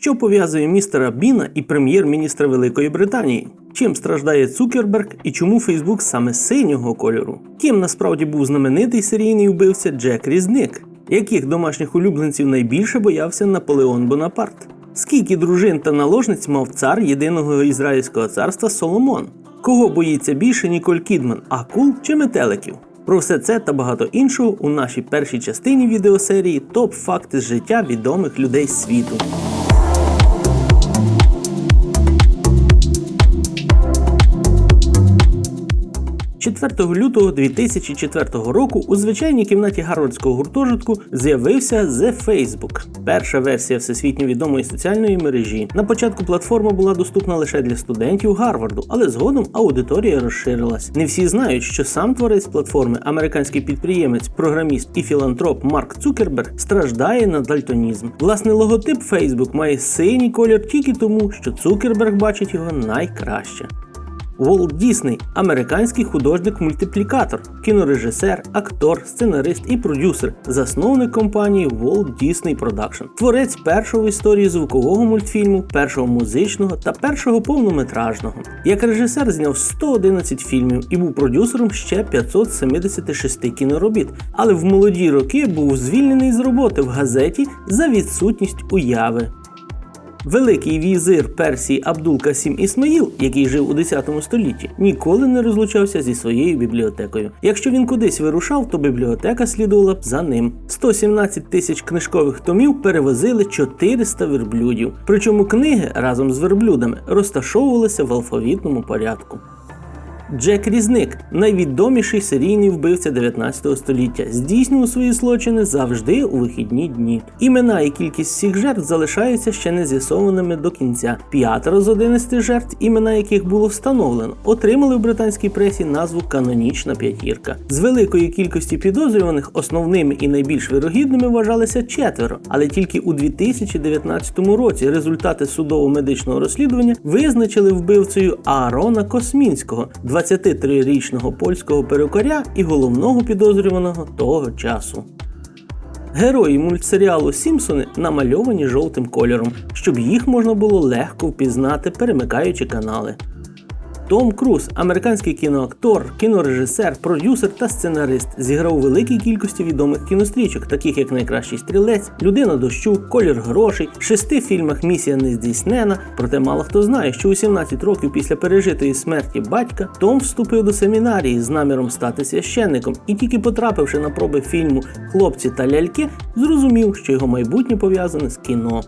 Що пов'язує містера Біна і прем'єр-міністра Великої Британії? Чим страждає Цукерберг і чому Фейсбук саме синього кольору? Ким насправді був знаменитий серійний вбивця Джек Різник? Яких домашніх улюбленців найбільше боявся Наполеон Бонапарт? Скільки дружин та наложниць мав цар єдиного ізраїльського царства Соломон? Кого боїться більше Ніколь Кідман, акул чи метеликів? Про все це та багато іншого у нашій першій частині відеосерії Топ факти з життя відомих людей світу. 4 лютого 2004 року у звичайній кімнаті гарвардського гуртожитку з'явився The Facebook, перша версія всесвітньо відомої соціальної мережі. На початку платформа була доступна лише для студентів Гарварду, але згодом аудиторія розширилась. Не всі знають, що сам творець платформи, американський підприємець, програміст і філантроп Марк Цукерберг страждає на дальтонізм. Власне, логотип Facebook має синій колір тільки тому, що Цукерберг бачить його найкраще. Волт Дісней американський художник-мультиплікатор, кінорежисер, актор, сценарист і продюсер, засновник компанії Walt Disney Production, творець першого в історії звукового мультфільму, першого музичного та першого повнометражного. Як режисер зняв 111 фільмів і був продюсером ще 576 кіноробіт, але в молоді роки був звільнений з роботи в газеті за відсутність уяви. Великий візир Персії Абдул Касім Ісмаїл, який жив у 10 столітті, ніколи не розлучався зі своєю бібліотекою. Якщо він кудись вирушав, то бібліотека слідувала б за ним. 117 тисяч книжкових томів перевозили 400 верблюдів. Причому книги разом з верблюдами розташовувалися в алфавітному порядку. Джек Різник найвідоміший серійний вбивця 19 століття, здійснював свої злочини завжди у вихідні дні. Імена і кількість всіх жертв залишаються ще не з'ясованими до кінця. П'ятеро з 11 жертв, імена яких було встановлено, отримали в британській пресі назву Канонічна п'ятірка. З великої кількості підозрюваних основними і найбільш вирогідними вважалися четверо, але тільки у 2019 році результати судово-медичного розслідування визначили вбивцею Аарона Космінського. 23-річного польського перукаря і головного підозрюваного того часу. Герої мультсеріалу Сімпсони намальовані жовтим кольором, щоб їх можна було легко впізнати, перемикаючи канали. Том Круз, американський кіноактор, кінорежисер, продюсер та сценарист, зіграв у великій кількості відомих кінострічок, таких як Найкращий стрілець, Людина дощу, Колір грошей, шести фільмах Місія не здійснена. Проте мало хто знає, що у 17 років після пережитої смерті батька Том вступив до семінарії з наміром стати священником і тільки потрапивши на проби фільму Хлопці та ляльки, зрозумів, що його майбутнє пов'язане з кіно.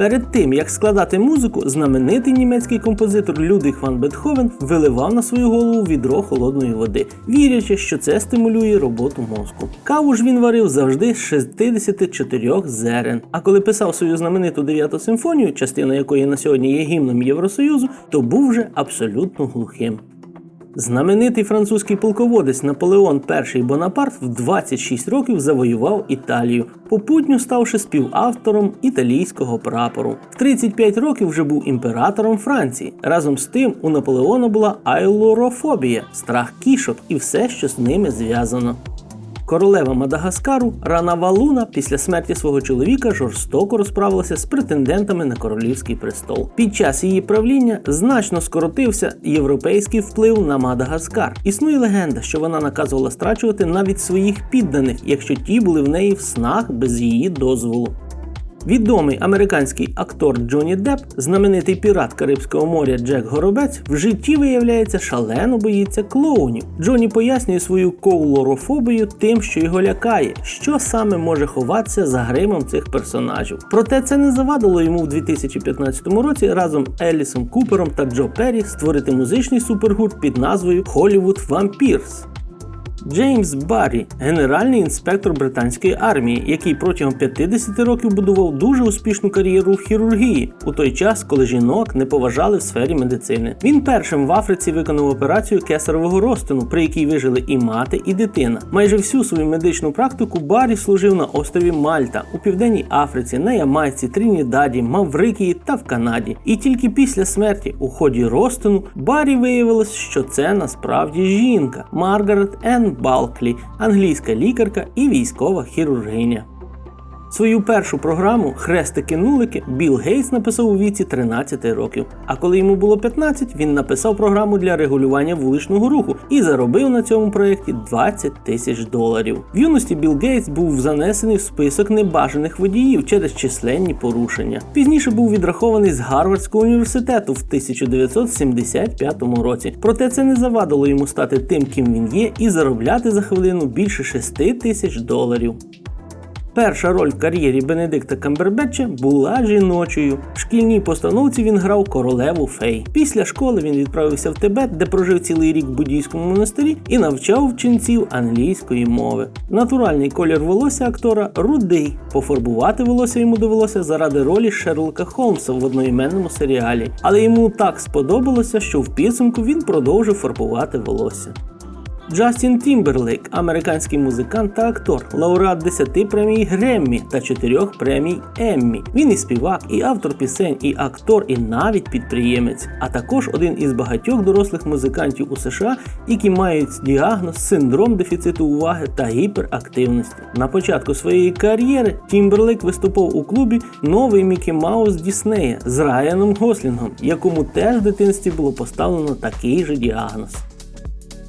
Перед тим як складати музику, знаменитий німецький композитор Людвіг ван Бетховен виливав на свою голову відро холодної води, вірячи, що це стимулює роботу мозку. Каву ж він варив завжди з 64 зерен. А коли писав свою знамениту дев'яту симфонію, частина якої на сьогодні є гімном Євросоюзу, то був вже абсолютно глухим. Знаменитий французький полководець Наполеон І Бонапарт в 26 років завоював Італію, попутньо ставши співавтором італійського прапору. В 35 років вже був імператором Франції. Разом з тим у Наполеона була айлорофобія, страх кішок і все, що з ними зв'язано. Королева Мадагаскару Рана Валуна після смерті свого чоловіка жорстоко розправилася з претендентами на королівський престол. Під час її правління значно скоротився європейський вплив на Мадагаскар. Існує легенда, що вона наказувала страчувати навіть своїх підданих, якщо ті були в неї в снах без її дозволу. Відомий американський актор Джонні Депп, знаменитий пірат Карибського моря Джек Горобець, в житті виявляється шалено боїться клоунів. Джонні пояснює свою коулорофобію тим, що його лякає, що саме може ховатися за гримом цих персонажів. Проте це не завадило йому в 2015 році разом Елісом Купером та Джо Перрі створити музичний супергурт під назвою Hollywood Vampires. Джеймс Баррі, генеральний інспектор британської армії, який протягом 50 років будував дуже успішну кар'єру в хірургії у той час, коли жінок не поважали в сфері медицини. Він першим в Африці виконав операцію кесарового розтину, при якій вижили і мати, і дитина. Майже всю свою медичну практику Баррі служив на острові Мальта у південній Африці, на Ямайці, Трінідаді, Маврикії та в Канаді. І тільки після смерті у ході розтину Баррі виявилось, що це насправді жінка Маргарет Енн Балклі, англійська лікарка і військова хірургиня. Свою першу програму Хрестики-нулики Білл Гейтс написав у віці 13 років. А коли йому було 15, він написав програму для регулювання вуличного руху і заробив на цьому проєкті 20 тисяч доларів. В юності Білл Гейтс був занесений в список небажаних водіїв через численні порушення. Пізніше був відрахований з Гарвардського університету в 1975 році. Проте це не завадило йому стати тим, ким він є, і заробляти за хвилину більше 6 тисяч доларів. Перша роль в кар'єрі Бенедикта Камбербетча була жіночою. В шкільній постановці він грав королеву фей. Після школи він відправився в Тибет, де прожив цілий рік в буддійському монастирі і навчав вченців англійської мови. Натуральний колір волосся актора рудий. Пофарбувати волосся йому довелося заради ролі Шерлока Холмса в одноіменному серіалі. Але йому так сподобалося, що в підсумку він продовжив фарбувати волосся. Джастін Тімберлейк, американський музикант та актор, лауреат 10 премій Греммі та 4 премій Еммі. Він і співак, і автор пісень, і актор, і навіть підприємець, а також один із багатьох дорослих музикантів у США, які мають діагноз синдром дефіциту уваги та гіперактивності. На початку своєї кар'єри Тімберлейк виступав у клубі Новий Мікі Маус Діснея з Райаном Гослінгом, якому теж в дитинстві було поставлено такий же діагноз.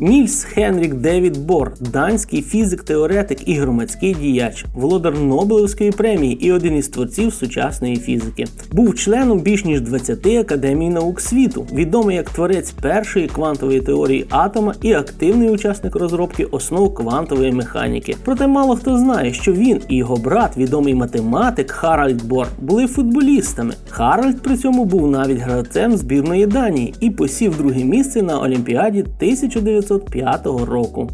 Нільс Хенрік Девід Бор, данський фізик, теоретик і громадський діяч, володар Нобелевської премії і один із творців сучасної фізики. Був членом більш ніж 20 академій наук світу, відомий як творець першої квантової теорії атома і активний учасник розробки основ квантової механіки. Проте мало хто знає, що він і його брат, відомий математик Харальд Бор, були футболістами. Харальд при цьому був навіть гравцем збірної Данії і посів друге місце на Олімпіаді 1900 1905 року.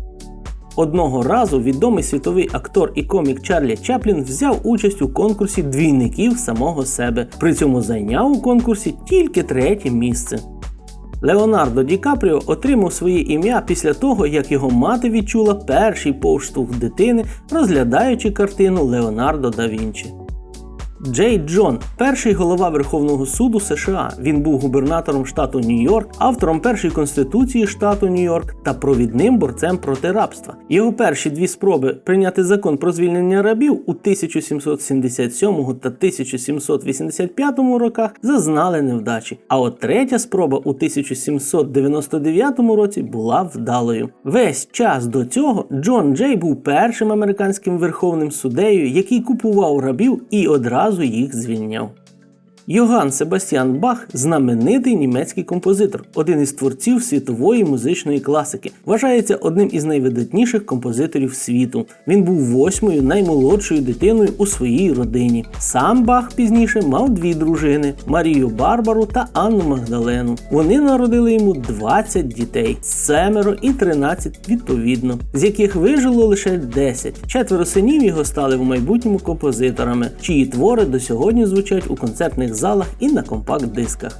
Одного разу відомий світовий актор і комік Чарлі Чаплін взяв участь у конкурсі двійників самого себе. При цьому зайняв у конкурсі тільки третє місце. Леонардо Ді Капріо отримав своє ім'я після того, як його мати відчула перший повштовх дитини, розглядаючи картину Леонардо да Вінчі. Джей Джон, перший голова Верховного суду США. Він був губернатором штату Нью-Йорк, автором першої конституції штату Нью-Йорк та провідним борцем проти рабства. Його перші дві спроби прийняти закон про звільнення рабів у 1777 та 1785 роках зазнали невдачі. А от третя спроба у 1799 році була вдалою. Весь час до цього Джон Джей був першим американським верховним суддею, який купував рабів і одразу одразу їх звільняв. Йоган Себастьян Бах знаменитий німецький композитор, один із творців світової музичної класики. Вважається одним із найвидатніших композиторів світу. Він був восьмою наймолодшою дитиною у своїй родині. Сам Бах пізніше мав дві дружини Марію Барбару та Анну Магдалену. Вони народили йому 20 дітей, семеро і 13 відповідно, з яких вижило лише 10. Четверо синів його стали в майбутньому композиторами, чиї твори до сьогодні звучать у концертних залах і на компакт-дисках.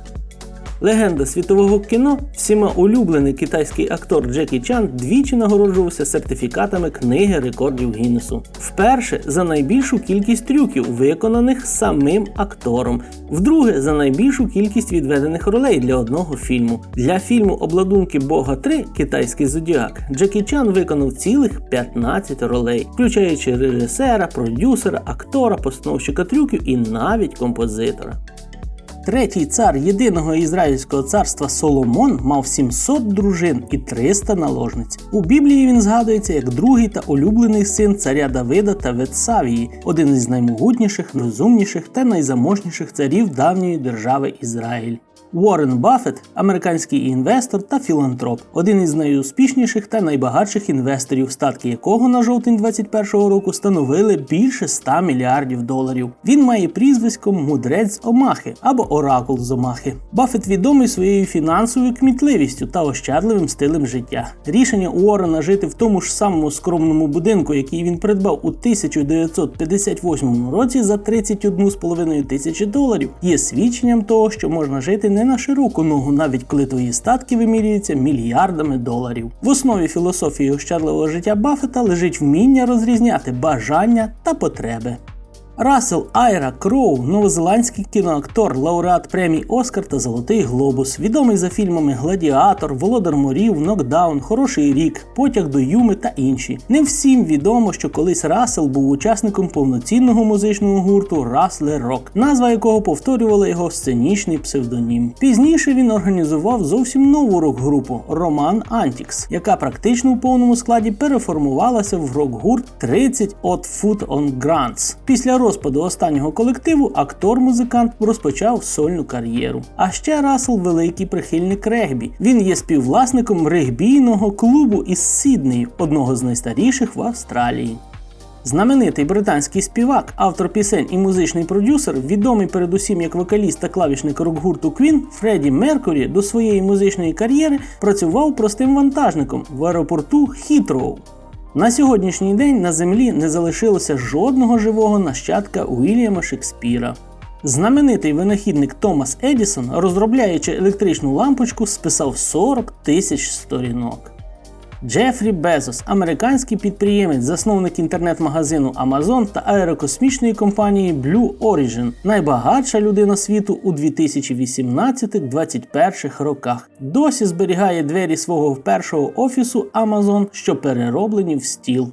Легенда світового кіно, всіма улюблений китайський актор Джекі Чан двічі нагороджувався сертифікатами книги рекордів Гіннесу. Вперше за найбільшу кількість трюків, виконаних самим актором, вдруге за найбільшу кількість відведених ролей для одного фільму. Для фільму Обладунки Бога 3 Китайський зодіак Джекі Чан виконав цілих 15 ролей, включаючи режисера, продюсера, актора, постановщика трюків і навіть композитора. Третій цар єдиного ізраїльського царства Соломон мав 700 дружин і 300 наложниць. У Біблії він згадується як другий та улюблений син царя Давида та Ветсавії, один із наймогутніших, розумніших та найзаможніших царів давньої держави Ізраїль. Уоррен Баффет – американський інвестор та філантроп, один із найуспішніших та найбагатших інвесторів, статки якого на жовтень 2021 року становили більше 100 мільярдів доларів. Він має прізвисько Мудрець з Омахи або Оракул з Омахи. Баффет відомий своєю фінансовою кмітливістю та ощадливим стилем життя. Рішення Уоррена жити в тому ж самому скромному будинку, який він придбав у 1958 році за 31,5 тисячі доларів, є свідченням того, що можна жити не на широку ногу, навіть коли твої статки вимірюються мільярдами доларів. В основі філософії ощадливого життя Баффета лежить вміння розрізняти бажання та потреби. Рассел Айра Кроу, новозеландський кіноактор, лауреат премій Оскар та Золотий Глобус, відомий за фільмами Гладіатор, Володар Морів, Нокдаун, Хороший рік, Потяг до Юми та інші. Не всім відомо, що колись Рассел був учасником повноцінного музичного гурту Раслер Рок, назва якого повторювала його сценічний псевдонім. Пізніше він організував зовсім нову рок-групу Роман Антікс, яка практично у повному складі переформувалася в рок-гурт 30 от Foot on Grants. Після розпаду останнього колективу актор-музикант розпочав сольну кар'єру. А ще Рассел великий прихильник регбі. Він є співвласником регбійного клубу із Сіднею, одного з найстаріших в Австралії. Знаменитий британський співак, автор пісень і музичний продюсер, відомий передусім як вокаліст та клавішник рок-гурту Queen, Фредді Меркурі до своєї музичної кар'єри працював простим вантажником в аеропорту Хітроу. На сьогоднішній день на землі не залишилося жодного живого нащадка Уільяма Шекспіра. Знаменитий винахідник Томас Едісон, розробляючи електричну лампочку, списав 40 тисяч сторінок. Джефрі Безос, американський підприємець, засновник інтернет-магазину Amazon та аерокосмічної компанії Blue Origin, найбагатша людина світу у 2018-2021 роках. Досі зберігає двері свого першого офісу Amazon, що перероблені в стіл.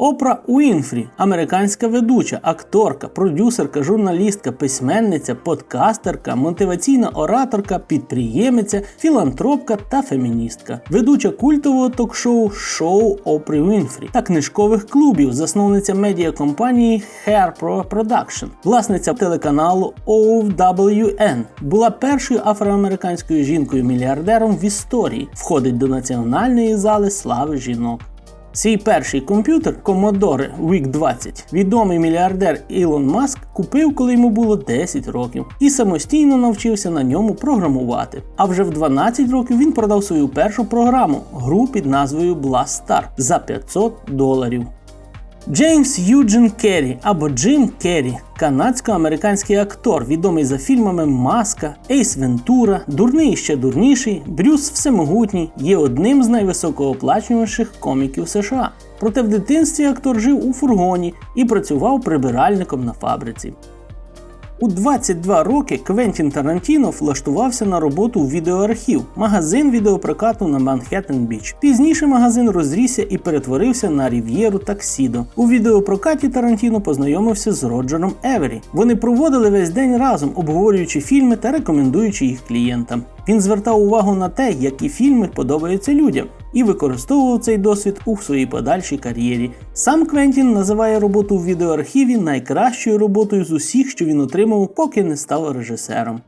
Опра Уінфрі, американська ведуча, акторка, продюсерка, журналістка, письменниця, подкастерка, мотиваційна ораторка, підприємиця, філантропка та феміністка, ведуча культового ток-шоу Шоу Опри Уінфрі та книжкових клубів, засновниця медіакомпанії Hair Pro Production, власниця телеканалу OWN, була першою афроамериканською жінкою-мільярдером в історії, входить до національної зали слави жінок. Свій перший комп'ютер Commodore VIC-20 відомий мільярдер Ілон Маск купив, коли йому було 10 років, і самостійно навчився на ньому програмувати. А вже в 12 років він продав свою першу програму гру під назвою Blast Star за 500 доларів. Джеймс Юджин Керрі або Джим Керрі, канадсько-американський актор, відомий за фільмами Маска, Ейс Вентура, Дурний і ще дурніший, Брюс Всемогутній, є одним з найвисокооплачуваніших коміків США. Проте в дитинстві актор жив у фургоні і працював прибиральником на фабриці. У 22 роки Квентін Тарантіно влаштувався на роботу в відеоархів, магазин відеопрокату на Манхеттен Біч. Пізніше магазин розрісся і перетворився на Рів'єру Таксідо. У відеопрокаті Тарантіно познайомився з Роджером Евері. Вони проводили весь день разом, обговорюючи фільми та рекомендуючи їх клієнтам. Він звертав увагу на те, які фільми подобаються людям, і використовував цей досвід у своїй подальшій кар'єрі. Сам Квентін називає роботу в відеоархіві найкращою роботою з усіх, що він отримав, поки не став режисером.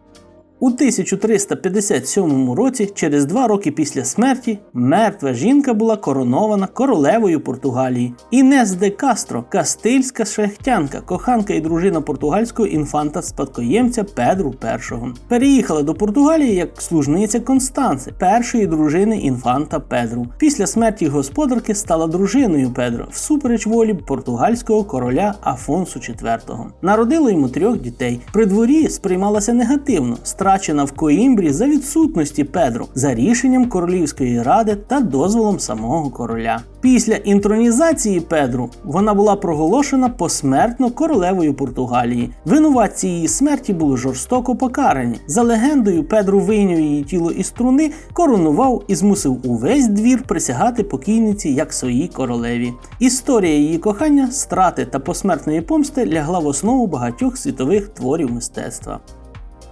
У 1357 році, через два роки після смерті, мертва жінка була коронована королевою Португалії. Інес де Кастро, кастильська шляхтянка, коханка і дружина португальського інфанта спадкоємця Педру І. Переїхала до Португалії як служниця Констанци, першої дружини інфанта Педру. Після смерті господарки стала дружиною Педро всупереч волі португальського короля Афонсу IV. Народила йому трьох дітей. При дворі сприймалася негативно страчена в Коімбрі за відсутності Педро за рішенням королівської ради та дозволом самого короля. Після інтронізації Педру вона була проголошена посмертно королевою Португалії. Винуватці її смерті були жорстоко покарані. За легендою, Педру вийняв її тіло із труни, коронував і змусив увесь двір присягати покійниці як своїй королеві. Історія її кохання, страти та посмертної помсти лягла в основу багатьох світових творів мистецтва.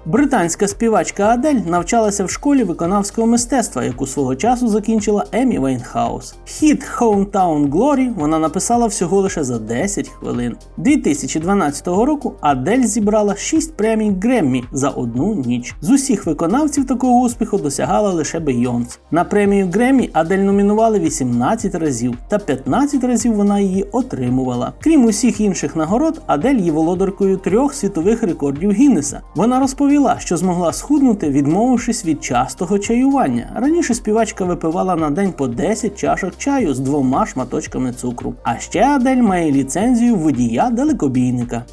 Британська співачка Адель навчалася в школі виконавського мистецтва, яку свого часу закінчила Емі Вейнхаус. Хіт Hometown Glory вона написала всього лише за 10 хвилин. 2012 року Адель зібрала 6 премій Греммі за одну ніч. З усіх виконавців такого успіху досягала лише Бейонс. На премію Греммі Адель номінували 18 разів, та 15 разів вона її отримувала. Крім усіх інших нагород, Адель є володаркою трьох світових рекордів Гіннеса. Вона розповіла розповіла, що змогла схуднути, відмовившись від частого чаювання. Раніше співачка випивала на день по 10 чашок чаю з двома шматочками цукру. А ще Адель має ліцензію водія далекобійника.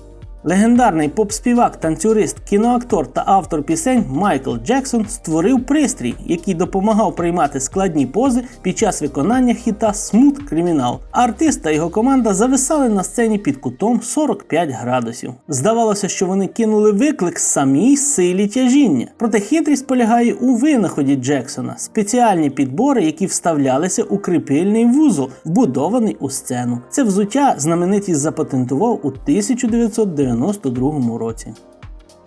Легендарний поп-співак, танцюрист, кіноактор та автор пісень Майкл Джексон створив пристрій, який допомагав приймати складні пози під час виконання хіта Смут Кримінал. Артист та його команда зависали на сцені під кутом 45 градусів. Здавалося, що вони кинули виклик самій силі тяжіння. Проте хитрість полягає у винаході Джексона, спеціальні підбори, які вставлялися у кріпильний вузол, вбудований у сцену. Це взуття знаменитість запатентував у 1992 році.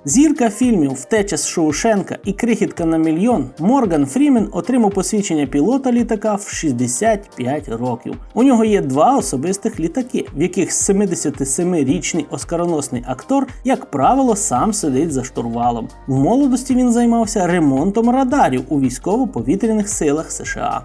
Зірка фільмів Втеча з Шоушенка і Крихітка на мільйон Морган Фрімен отримав посвідчення пілота літака в 65 років. У нього є два особистих літаки, в яких 77-річний оскароносний актор, як правило, сам сидить за штурвалом. В молодості він займався ремонтом радарів у військово-повітряних силах США.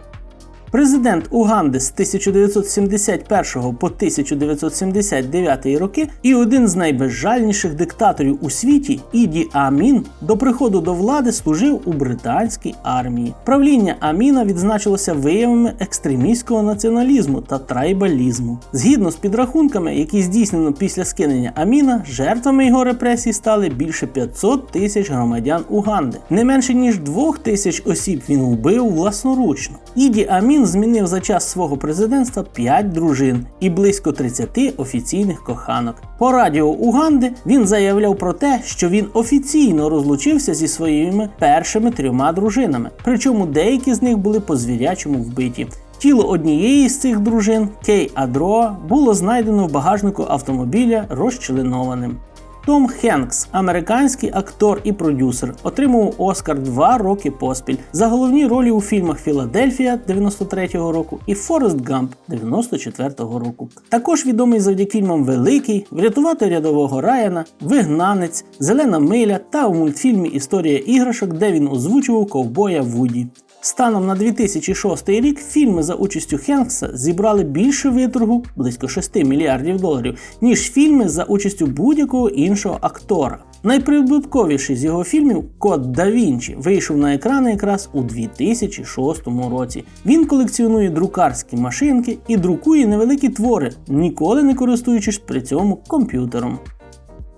Президент Уганди з 1971 по 1979 роки і один з найбезжальніших диктаторів у світі Іді Амін до приходу до влади служив у британській армії. Правління Аміна відзначилося виявами екстремістського націоналізму та трайбалізму. Згідно з підрахунками, які здійснено після скинення Аміна, жертвами його репресій стали більше 500 тисяч громадян Уганди. Не менше ніж 2 тисяч осіб він вбив власноручно. Іді Амін він змінив за час свого президентства 5 дружин і близько 30 офіційних коханок. По радіо Уганди він заявляв про те, що він офіційно розлучився зі своїми першими трьома дружинами, причому деякі з них були по звірячому вбиті. Тіло однієї з цих дружин, Кей Адроа, було знайдено в багажнику автомобіля розчленованим. Том Хенкс, американський актор і продюсер, отримав Оскар два роки поспіль за головні ролі у фільмах Філадельфія 93-го року і Форест Гамп 94-го року. Також відомий завдяки фільмам Великий, Врятувати рядового Райана, Вигнанець, Зелена миля та у мультфільмі Історія іграшок, де він озвучував ковбоя Вуді. Станом на 2006 рік фільми за участю Хенкса зібрали більше виторгу близько 6 мільярдів доларів, ніж фільми за участю будь-якого іншого актора. Найприбутковіший з його фільмів Код да Вінчі вийшов на екрани якраз у 2006 році. Він колекціонує друкарські машинки і друкує невеликі твори, ніколи не користуючись при цьому комп'ютером.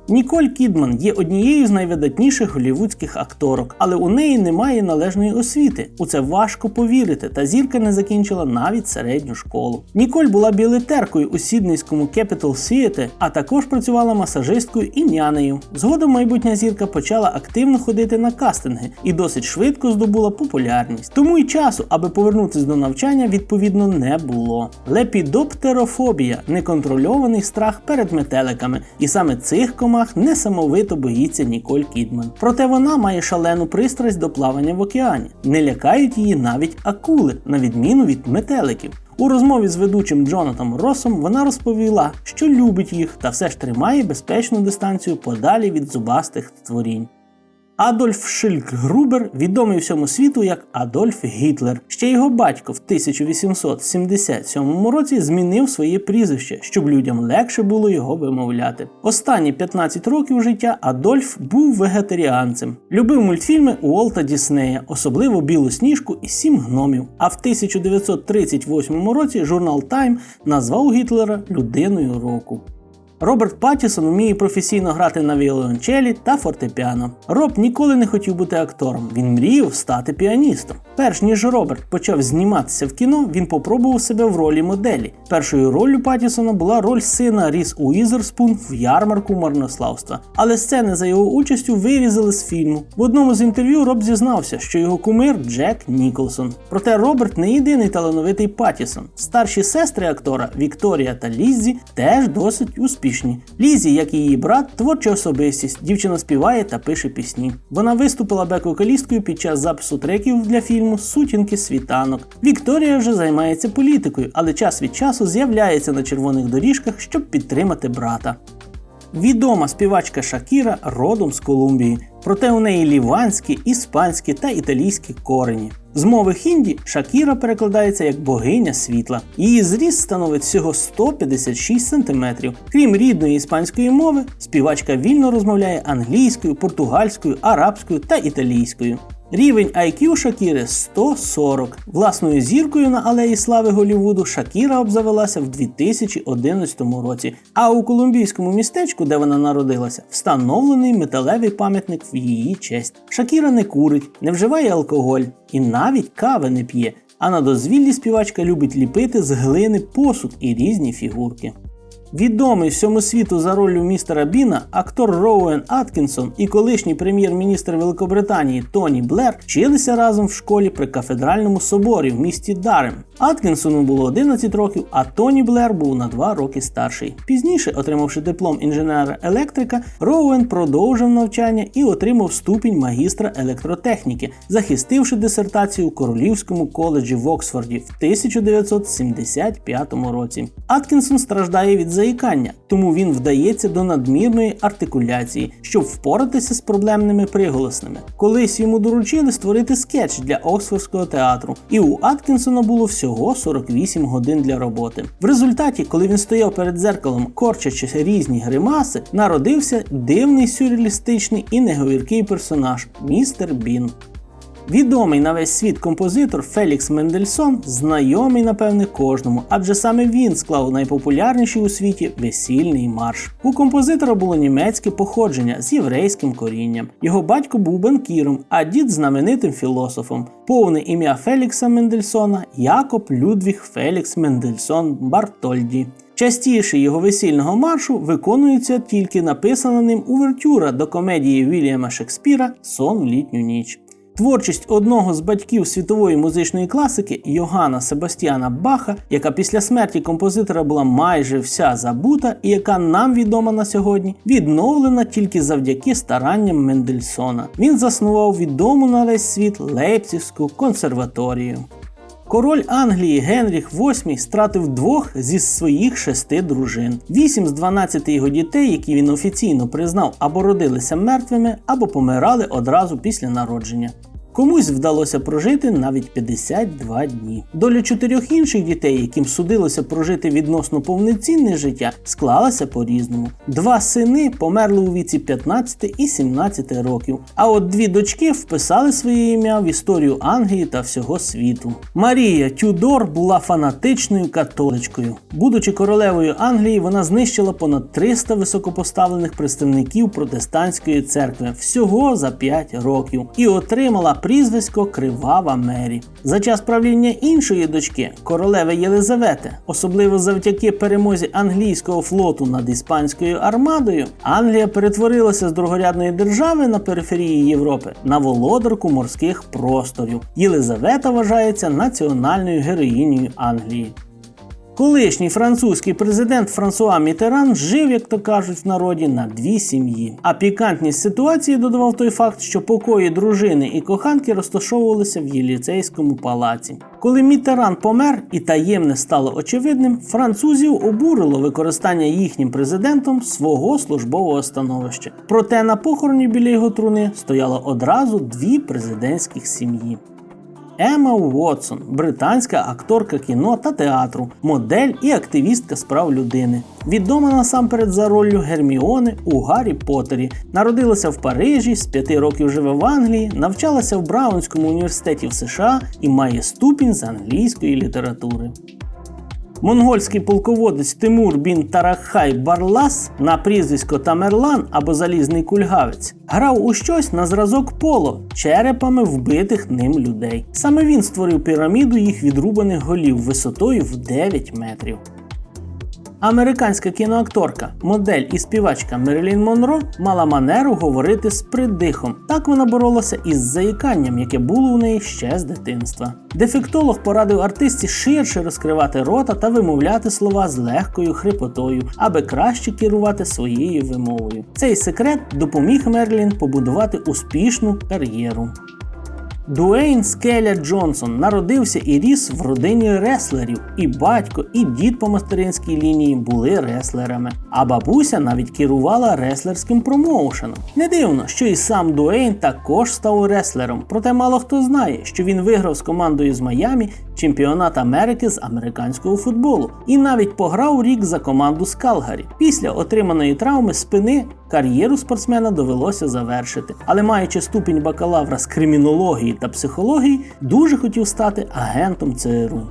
Ніколь Кідман є однією з найвидатніших голівудських акторок, але у неї немає належної освіти. У це важко повірити, та зірка не закінчила навіть середню школу. Ніколь була білетеркою у Сіднейському Capital Theatre, а також працювала масажисткою і нянею. Згодом майбутня зірка почала активно ходити на кастинги і досить швидко здобула популярність. Тому й часу, аби повернутися до навчання, відповідно не було. Лепідоптерофобія неконтрольований страх перед метеликами, і саме цих команд комах несамовито боїться Ніколь Кідман. Проте вона має шалену пристрасть до плавання в океані. Не лякають її навіть акули, на відміну від метеликів. У розмові з ведучим Джонатом Росом вона розповіла, що любить їх та все ж тримає безпечну дистанцію подалі від зубастих творінь. Адольф Шильк-Грубер відомий всьому світу як Адольф Гітлер. Ще його батько в 1877 році змінив своє прізвище, щоб людям легше було його вимовляти. Останні 15 років життя Адольф був вегетаріанцем, любив мультфільми Уолта Діснея, особливо Білу сніжку і сім гномів. А в 1938 році журнал Time назвав Гітлера людиною року. Роберт Паттісон вміє професійно грати на віолончелі та фортепіано. Роб ніколи не хотів бути актором, він мріяв стати піаністом. Перш ніж Роберт почав зніматися в кіно, він попробував себе в ролі моделі. Першою ролью Паттісона була роль сина Ріс Уізерспун в ярмарку марнославства. Але сцени за його участю вирізали з фільму. В одному з інтерв'ю Роб зізнався, що його кумир Джек Ніколсон. Проте Роберт не єдиний талановитий Паттісон. Старші сестри актора Вікторія та Ліззі теж досить успішні успішні. Лізі, як і її брат, творча особистість. Дівчина співає та пише пісні. Вона виступила бек-вокалісткою під час запису треків для фільму Сутінки світанок. Вікторія вже займається політикою, але час від часу з'являється на червоних доріжках, щоб підтримати брата. Відома співачка Шакіра родом з Колумбії, проте у неї ліванські, іспанські та італійські корені. З мови хінді Шакіра перекладається як богиня світла. Її зріст становить всього 156 см. Крім рідної іспанської мови, співачка вільно розмовляє англійською, португальською, арабською та італійською. Рівень IQ Шакіри 140. Власною зіркою на алеї слави Голівуду Шакіра обзавелася в 2011 році. А у колумбійському містечку, де вона народилася, встановлений металевий пам'ятник в її честь. Шакіра не курить, не вживає алкоголь і навіть кави не п'є. А на дозвіллі співачка любить ліпити з глини посуд і різні фігурки. Відомий всьому світу за роллю містера Біна, актор Роуен Аткінсон і колишній прем'єр-міністр Великобританії Тоні Блер вчилися разом в школі при кафедральному соборі в місті Дарем. Аткінсону було 11 років, а Тоні Блер був на 2 роки старший. Пізніше, отримавши диплом інженера-електрика, Роуен продовжив навчання і отримав ступінь магістра електротехніки, захистивши дисертацію у Королівському коледжі в Оксфорді в 1975 році. Аткінсон страждає від заїкання, тому він вдається до надмірної артикуляції, щоб впоратися з проблемними приголосними. Колись йому доручили створити скетч для Оксфордського театру, і у Аткінсона було всього 48 годин для роботи. В результаті, коли він стояв перед дзеркалом, корчачи різні гримаси, народився дивний сюрреалістичний і неговіркий персонаж містер Бін. Відомий на весь світ композитор Фелікс Мендельсон знайомий, напевне, кожному, адже саме він склав найпопулярніший у світі весільний марш. У композитора було німецьке походження з єврейським корінням. Його батько був банкіром, а дід знаменитим філософом. Повне ім'я Фелікса Мендельсона Якоб Людвіг Фелікс Мендельсон Бартольді. Частіше його весільного маршу виконується тільки написана ним увертюра до комедії Вільяма Шекспіра Сон в літню ніч. Творчість одного з батьків світової музичної класики Йоганна Себастьяна Баха, яка після смерті композитора була майже вся забута, і яка нам відома на сьогодні, відновлена тільки завдяки старанням Мендельсона. Він заснував відому на весь світ Лейпцівську консерваторію. Король Англії Генріх VIII стратив двох зі своїх шести дружин. Вісім з 12 його дітей, які він офіційно признав, або родилися мертвими, або помирали одразу після народження. Комусь вдалося прожити навіть 52 дні. Доля чотирьох інших дітей, яким судилося прожити відносно повноцінне життя, склалася по-різному. Два сини померли у віці 15 і 17 років. А от дві дочки вписали своє ім'я в історію Англії та всього світу. Марія Тюдор була фанатичною католичкою. Будучи королевою Англії, вона знищила понад 300 високопоставлених представників протестантської церкви всього за 5 років і отримала прізвисько Кривава Мері. За час правління іншої дочки, королеви Єлизавети, особливо завдяки перемозі англійського флоту над іспанською армадою, Англія перетворилася з другорядної держави на периферії Європи на володарку морських просторів. Єлизавета вважається національною героїнею Англії. Колишній французький президент Франсуа Мітеран жив, як то кажуть в народі, на дві сім'ї. А пікантність ситуації додавав той факт, що покої дружини і коханки розташовувалися в Єліцейському палаці. Коли Мітеран помер і таємне стало очевидним, французів обурило використання їхнім президентом свого службового становища. Проте на похороні біля його труни стояло одразу дві президентських сім'ї. Ема Уотсон, британська акторка кіно та театру, модель і активістка з прав людини. Відома насамперед за роллю Герміони у Гаррі Поттері. Народилася в Парижі, з п'яти років живе в Англії, навчалася в Браунському університеті в США і має ступінь з англійської літератури. Монгольський полководець Тимур бін Тарахай Барлас на прізвисько Тамерлан або Залізний кульгавець грав у щось на зразок поло черепами вбитих ним людей. Саме він створив піраміду їх відрубаних голів висотою в 9 метрів. Американська кіноакторка, модель і співачка Мерлін Монро мала манеру говорити з придихом. Так вона боролася із заїканням, яке було у неї ще з дитинства. Дефектолог порадив артисті ширше розкривати рота та вимовляти слова з легкою хрипотою, аби краще керувати своєю вимовою. Цей секрет допоміг Мерлін побудувати успішну кар'єру. Дуейн Скеля Джонсон народився і ріс в родині реслерів, і батько, і дід по материнській лінії були реслерами. А бабуся навіть керувала реслерським промоушеном. Не дивно, що і сам Дуейн також став реслером, проте мало хто знає, що він виграв з командою з Майамі чемпіонат Америки з американського футболу і навіть пограв рік за команду з Калгарі. Після отриманої травми спини кар'єру спортсмена довелося завершити. Але маючи ступінь бакалавра з кримінології та психології, дуже хотів стати агентом ЦРУ.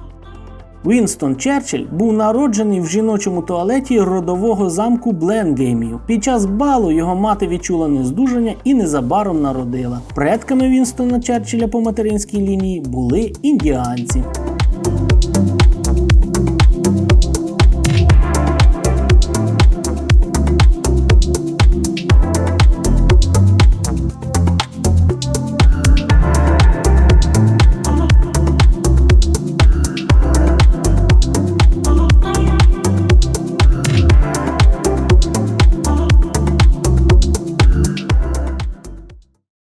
Вінстон Черчилль був народжений в жіночому туалеті родового замку Бленгеймів. Під час балу його мати відчула нездужання і незабаром народила. Предками Вінстона Черчилля по материнській лінії були індіанці.